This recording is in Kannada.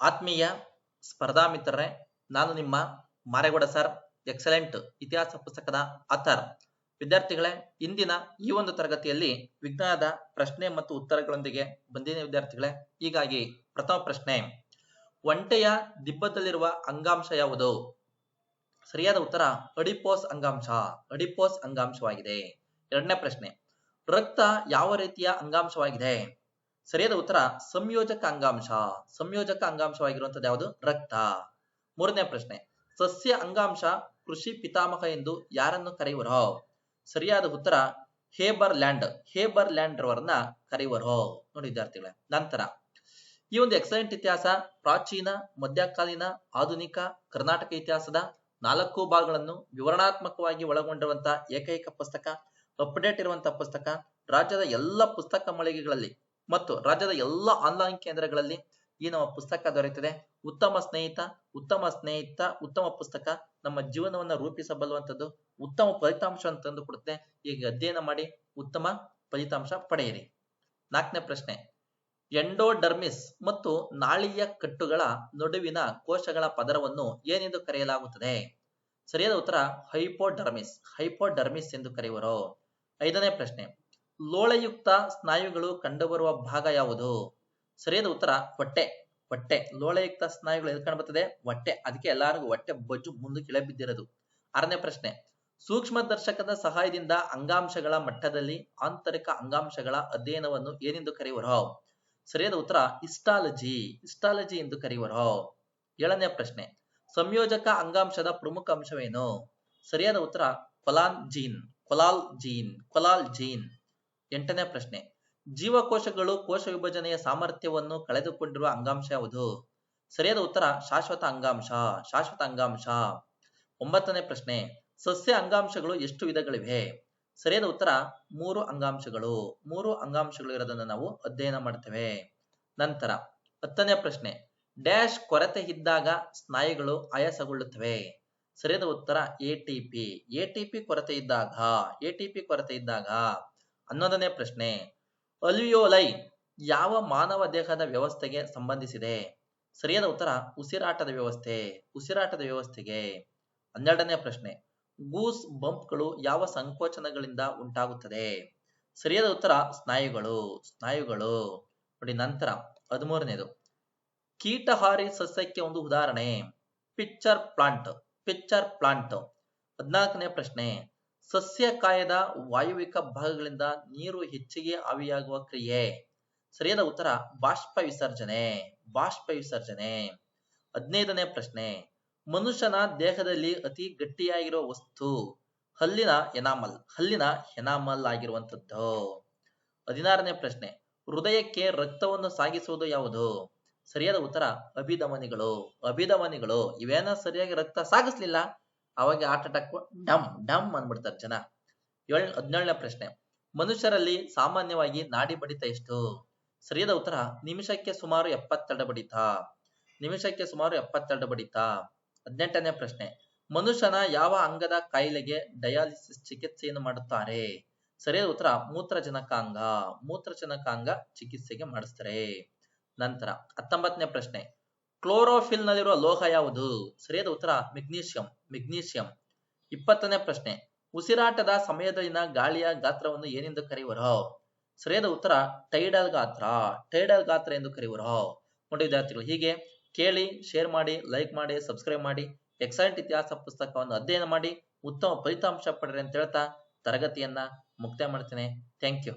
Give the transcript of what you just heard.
ಆತ್ಮೀಯ ಸ್ಪರ್ಧಾ ಮಿತ್ರರೇ, ನಾನು ನಿಮ್ಮ ಮಾರೇಗೌಡ ಸರ್, ಎಕ್ಸಲೆಂಟ್ ಇತಿಹಾಸ ಪುಸ್ತಕದ ಆಥರ್ ವಿದ್ಯಾರ್ಥಿಗಳೇ, ಇಂದಿನ ಈ ಒಂದು ತರಗತಿಯಲ್ಲಿ ವಿಜ್ಞಾನದ ಪ್ರಶ್ನೆ ಮತ್ತು ಉತ್ತರಗಳೊಂದಿಗೆ ಬಂದಿನ ವಿದ್ಯಾರ್ಥಿಗಳೇ. ಹೀಗಾಗಿ ಪ್ರಥಮ ಪ್ರಶ್ನೆ, ಒಂಟೆಯ ದಿಬ್ಬದಲ್ಲಿರುವ ಅಂಗಾಂಶ ಯಾವುದು? ಸರಿಯಾದ ಉತ್ತರ, ಅಡಿಪೋಸ್ ಅಂಗಾಂಶ. ಅಡಿಪೋಸ್ ಅಂಗಾಂಶವಾಗಿದೆ. ಎರಡನೇ ಪ್ರಶ್ನೆ, ರಕ್ತ ಯಾವ ರೀತಿಯ ಅಂಗಾಂಶವಾಗಿದೆ? ಸರಿಯಾದ ಉತ್ತರ ಸಂಯೋಜಕ ಅಂಗಾಂಶ ಸಂಯೋಜಕ ಅಂಗಾಂಶವಾಗಿರುವಂತದ್ದು ಯಾವುದು? ರಕ್ತ. ಮೂರನೇ ಪ್ರಶ್ನೆ. ಸಸ್ಯ ಅಂಗಾಂಶ ಕೃಷಿ ಪಿತಾಮಹ ಎಂದು ಯಾರನ್ನು ಕರೆಯುವರೋ? ಸರಿಯಾದ ಉತ್ತರ ಹೇಬರ್ ಲ್ಯಾಂಡ್ ಹೇಬರ್ ಲ್ಯಾಂಡ್ ರವರನ್ನ ಕರೆಯುವರು? ನೋಡಿ ವಿದ್ಯಾರ್ಥಿಗಳೇ, ನಂತರ. ಈ ಒಂದು ಎಕ್ಸಲೆಂಟ್ ಇತಿಹಾಸ ಪ್ರಾಚೀನ, ಮಧ್ಯಕಾಲೀನ, ಆಧುನಿಕ, ಕರ್ನಾಟಕ ಇತಿಹಾಸದ ನಾಲ್ಕು ಭಾಗಗಳನ್ನು ವಿವರಣಾತ್ಮಕವಾಗಿ ಒಳಗೊಂಡಿರುವಂತಹ ಏಕೈಕ ಪುಸ್ತಕ ಅಪ್ಡೇಟ್ ಇರುವಂತಹ ಪುಸ್ತಕ, ರಾಜ್ಯದ ಎಲ್ಲ ಪುಸ್ತಕ ಮಳಿಗೆಗಳಲ್ಲಿ ಮತ್ತು ರಾಜ್ಯದ ಎಲ್ಲ ಆನ್ಲೈನ್ ಕೇಂದ್ರಗಳಲ್ಲಿ ಈ ನಮ್ಮ ಪುಸ್ತಕ ದೊರೆಯುತ್ತದೆ. ಉತ್ತಮ ಸ್ನೇಹಿತ ಉತ್ತಮ ಸ್ನೇಹಿತ, ಉತ್ತಮ ಪುಸ್ತಕ ನಮ್ಮ ಜೀವನವನ್ನ ರೂಪಿಸಬಲ್ಲುವಂಥದ್ದು ಉತ್ತಮ ಫಲಿತಾಂಶವನ್ನು ತಂದು ಕೊಡುತ್ತೆ. ಈಗ ಅಧ್ಯಯನ ಮಾಡಿ ಉತ್ತಮ ಫಲಿತಾಂಶ ಪಡೆಯಿರಿ. ನಾಲ್ಕನೇ ಪ್ರಶ್ನೆ. ಎಂಡೋಡರ್ಮಿಸ್ ಮತ್ತು ನಾಳೀಯ ಕಟ್ಟುಗಳ ನಡುವಿನ ಕೋಶಗಳ ಪದರವನ್ನು ಏನೆಂದು ಕರೆಯಲಾಗುತ್ತದೆ? ಸರಿಯಾದ ಉತ್ತರ ಹೈಪೋಡರ್ಮಿಸ್ ಹೈಪೋಡರ್ಮಿಸ್ ಎಂದು ಕರೆಯುವರು. ಐದನೇ ಪ್ರಶ್ನೆ. ಲೋಳೆಯುಕ್ತ ಸ್ನಾಯುಗಳು ಕಂಡುಬರುವ ಭಾಗ ಯಾವುದು? ಸರಿಯಾದ ಉತ್ತರ, ಹೊಟ್ಟೆ. ಹೊಟ್ಟೆ. ಲೋಳೆಯುಕ್ತ ಸ್ನಾಯುಗಳು ಎಲ್ಲಿ ಕಂಡುಬರ್ತದೆ ಹೊಟ್ಟೆ. ಅದಕ್ಕೆ ಎಲ್ಲರಿಗೂ ಹೊಟ್ಟೆ ಬೊಜ್ಜು ಮುಂದೆ ಕೆಳ ಬಿದ್ದಿರೋದು ಆರನೇ ಪ್ರಶ್ನೆ ಸೂಕ್ಷ್ಮ ದರ್ಶಕದ ಸಹಾಯದಿಂದ ಅಂಗಾಂಶಗಳ ಮಟ್ಟದಲ್ಲಿ ಆಂತರಿಕ ಅಂಗಾಂಶಗಳ ಅಧ್ಯಯನವನ್ನು ಏನೆಂದು ಕರೆಯುವರು? ಸರಿಯಾದ ಉತ್ತರ ಇಸ್ಟಾಲಜಿ ಇಸ್ಟಾಲಜಿ ಎಂದು ಕರೆಯುವರು. ಏಳನೇ ಪ್ರಶ್ನೆ, ಸಂಯೋಜಕ ಅಂಗಾಂಶದ ಪ್ರಮುಖ ಅಂಶವೇನು? ಸರಿಯಾದ ಉತ್ತರ, collagen. Collagen. Collagen. ಎಂಟನೇ ಪ್ರಶ್ನೆ. ಜೀವಕೋಶಗಳು ಕೋಶ ವಿಭಜನೆಯ ಸಾಮರ್ಥ್ಯವನ್ನು ಕಳೆದುಕೊಂಡಿರುವ ಅಂಗಾಂಶ ಯಾವುದು? ಸರಿಯಾದ ಉತ್ತರ, ಶಾಶ್ವತ ಅಂಗಾಂಶ ಶಾಶ್ವತ ಅಂಗಾಂಶ. ಒಂಬತ್ತನೇ ಪ್ರಶ್ನೆ, ಸಸ್ಯ ಅಂಗಾಂಶಗಳು ಎಷ್ಟು ವಿಧಗಳಿವೆ? ಸರಿಯಾದ ಉತ್ತರ, ಮೂರು ಅಂಗಾಂಶಗಳು. ಮೂರು ಅಂಗಾಂಶಗಳು ಇರೋದನ್ನು ನಾವು ಅಧ್ಯಯನ ಮಾಡ್ತೇವೆ. ನಂತರ, ಹತ್ತನೇ ಪ್ರಶ್ನೆ, ಡ್ಯಾಶ್ ಕೊರತೆ ಇದ್ದಾಗ ಸ್ನಾಯುಗಳು ಆಯಾಸಗೊಳ್ಳುತ್ತವೆ. ಸರಿಯಾದ ಉತ್ತರ ಎಟಿಪಿ ಎಟಿಪಿ ಕೊರತೆ ಇದ್ದಾಗ ಎಟಿಪಿ ಕೊರತೆ ಇದ್ದಾಗ. ಹನ್ನೊಂದನೇ ಪ್ರಶ್ನೆ. ಅಲ್ವಿಯೋಲೈ ಯಾವ ಮಾನವ ದೇಹದ ವ್ಯವಸ್ಥೆಗೆ ಸಂಬಂಧಿಸಿದೆ? ಸರಿಯಾದ ಉತ್ತರ, ಉಸಿರಾಟದ ವ್ಯವಸ್ಥೆ, ಉಸಿರಾಟದ ವ್ಯವಸ್ಥೆಗೆ. ಹನ್ನೆರಡನೇ ಪ್ರಶ್ನೆ, ಗೂಸ್ ಬಂಪ್ಗಳು ಯಾವ ಸಂಕೋಚನಗಳಿಂದ ಉಂಟಾಗುತ್ತದೆ? ಸರಿಯಾದ ಉತ್ತರ, ಸ್ನಾಯುಗಳು ಸ್ನಾಯುಗಳು. ನೋಡಿ, ನಂತರ ಹದಿಮೂರನೇದು. ಕೀಟಹಾರಿ ಸಸ್ಯಕ್ಕೆ ಒಂದು ಉದಾಹರಣೆ. Pitcher plant pitcher plant. ಹದಿನಾಲ್ಕನೇ ಪ್ರಶ್ನೆ ಸಸ್ಯಕಾಯದ ವಾಯುವಿಕ ಭಾಗಗಳಿಂದ ನೀರು ಹೆಚ್ಚಿಗೆ ಆವಿಯಾಗುವ ಕ್ರಿಯೆ. ಸರಿಯಾದ ಉತ್ತರ, ಬಾಷ್ಪ ವಿಸರ್ಜನೆ ಬಾಷ್ಪ ವಿಸರ್ಜನೆ. ಹದಿನೈದನೇ ಪ್ರಶ್ನೆ, ಮನುಷ್ಯನ ದೇಹದಲ್ಲಿ ಅತಿ ಗಟ್ಟಿಯಾಗಿರುವ ವಸ್ತು, ಹಲ್ಲಿನ ಎನಾಮಲ್ ಹಲ್ಲಿನ ಎನಾಮಲ್ ಆಗಿರುವಂತದ್ದು ಹದಿನಾರನೇ ಪ್ರಶ್ನೆ, ಹೃದಯಕ್ಕೆ ರಕ್ತವನ್ನು ಸಾಗಿಸುವುದು ಯಾವುದು? ಸರಿಯಾದ ಉತ್ತರ, ಅಭಿಧಮನಿಗಳು. ಅಭಿಧಮನಿಗಳು, ಇವೇನ ಸರಿಯಾಗಿ ರಕ್ತ ಸಾಗಿಸ್ಲಿಲ್ಲ? ಅವಾಗ ಹಾರ್ಟ್ ಅಟ್ಯಾಕ್ ಡಮ್ ಡಮ್ ಅಂದ್ಬಿಡ್ತಾರೆ ಜನ. ಏಳ್, ಹದಿನೇಳನೇ ಪ್ರಶ್ನೆ. ಮನುಷ್ಯರಲ್ಲಿ ಸಾಮಾನ್ಯವಾಗಿ ನಾಡಿ ಬಡಿತ ಎಷ್ಟು? ಸರಿಯಾದ ಉತ್ತರ, ನಿಮಿಷಕ್ಕೆ ಸುಮಾರು ಎಪ್ಪತ್ತೆರಡು ಬಡಿತ. ನಿಮಿಷಕ್ಕೆ ಸುಮಾರು ಎಪ್ಪತ್ತೆರಡು ಬಡಿತ. ಹದಿನೆಂಟನೇ ಪ್ರಶ್ನೆ. ಮನುಷ್ಯನ ಯಾವ ಅಂಗದ ಕಾಯಿಲೆಗೆ ಡಯಾಲಿಸಿಸ್ ಚಿಕಿತ್ಸೆಯನ್ನು ಮಾಡುತ್ತಾರೆ? ಸರಿಯಾದ ಉತ್ತರ, ಮೂತ್ರಜನಕಾಂಗ. ಮೂತ್ರಜನಕಾಂಗ ಚಿಕಿತ್ಸೆಗೆ ಮಾಡಿಸ್ತಾರೆ. ನಂತರ ಹತ್ತೊಂಬತ್ತನೇ ಪ್ರಶ್ನೆ. ಕ್ಲೋರೋಫಿಲ್ ನಲ್ಲಿರುವ ಲೋಹ ಯಾವುದು? ಸರಿಯಾದ ಉತ್ತರ, ಮೆಗ್ನೀಷಿಯಂ ಮೆಗ್ನೀಷಿಯಂ. ಇಪ್ಪತ್ತನೇ ಪ್ರಶ್ನೆ, ಉಸಿರಾಟದ ಸಮಯದಲ್ಲಿನ ಗಾಳಿಯ ಗಾತ್ರವನ್ನು ಏನೆಂದು ಕರೆಯುವರು? ಸರಿಯಾದ ಉತ್ತರ, ಟೈಡಲ್ ಗಾತ್ರ ಟೈಡಲ್ ಗಾತ್ರ ಎಂದು ಕರೆಯುವರು. ನೋಡಿ ವಿದ್ಯಾರ್ಥಿಗಳು, ಹೀಗೆ ಕೇಳಿ, ಶೇರ್ ಮಾಡಿ, ಲೈಕ್ ಮಾಡಿ, ಸಬ್ಸ್ಕ್ರೈಬ್ ಮಾಡಿ, ಎಕ್ಸಲೆಂಟ್ ಇತಿಹಾಸ ಪುಸ್ತಕವನ್ನು ಅಧ್ಯಯನ ಮಾಡಿ, ಉತ್ತಮ ಫಲಿತಾಂಶ ಪಡೆಯಿರಿ ಅಂತ ಹೇಳ್ತಾ ತರಗತಿಯನ್ನ ಮುಕ್ತಾಯ ಮಾಡ್ತೇನೆ. Thank you.